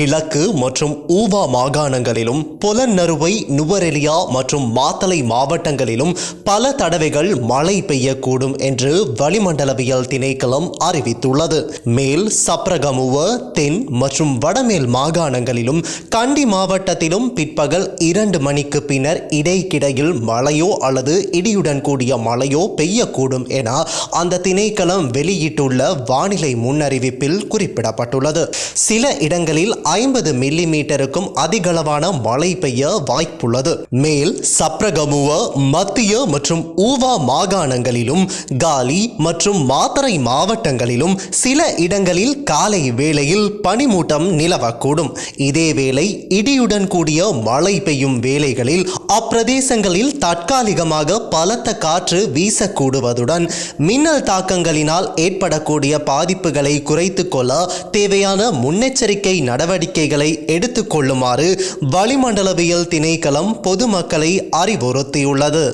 கிழக்கு மற்றும் ஊவா மாகாணங்களிலும் பொலன்னறுவை நுவரெலியா மற்றும் மாத்தளை மாவட்டங்களிலும் பல தடவைகள் மழை பெய்யக்கூடும் என்று வளிமண்டலவியல் திணைக்களம் அறிவித்துள்ளது. மேல் சப்ரகமுவ தென் மற்றும் வடமேல் மாகாணங்களிலும் கண்டி மாவட்டத்திலும் பிற்பகல் இரண்டு மணிக்கு பின்னர் இடைக்கிடையில் மழையோ அல்லது இடியுடன் கூடிய மழையோ பெய்யக்கூடும் என அந்த திணைக்களம் வெளியிட்டுள்ள வானிலை முன்னறிவிப்பில் குறிப்பிடப்பட்டுள்ளது. சில இடங்களில் ஐம்பது மில்லி மீட்டருக்கும் அதிகளவான மழை பெய்ய வாய்ப்புள்ளது. மேல் சப்ரகமுவ மத்திய மற்றும் ஊவா மாகாணங்களிலும் காலி மற்றும் மாத்தரை மாவட்டங்களிலும் சில இடங்களில் காலை வேளையில் பனிமூட்டம் நிலவக்கூடும். இதேவேளை இடியுடன் கூடிய மழை பெய்யும் வேளைகளில் அப்பிரதேசங்களில் தற்காலிகமாக பலத்த காற்று வீசக்கூடுவதுடன் மின்னல் தாக்கங்களினால் ஏற்படக்கூடிய பாதிப்புகளை குறைத்துக் கொள்ள தேவையான முன்னெச்சரிக்கை நடவடிக்கை நடவடிக்கைகளை எடுத்துக்கொள்ளுமாறு வளிமண்டலவியல் திணைக்களம் பொதுமக்களை அறிவுறுத்தியுள்ளது.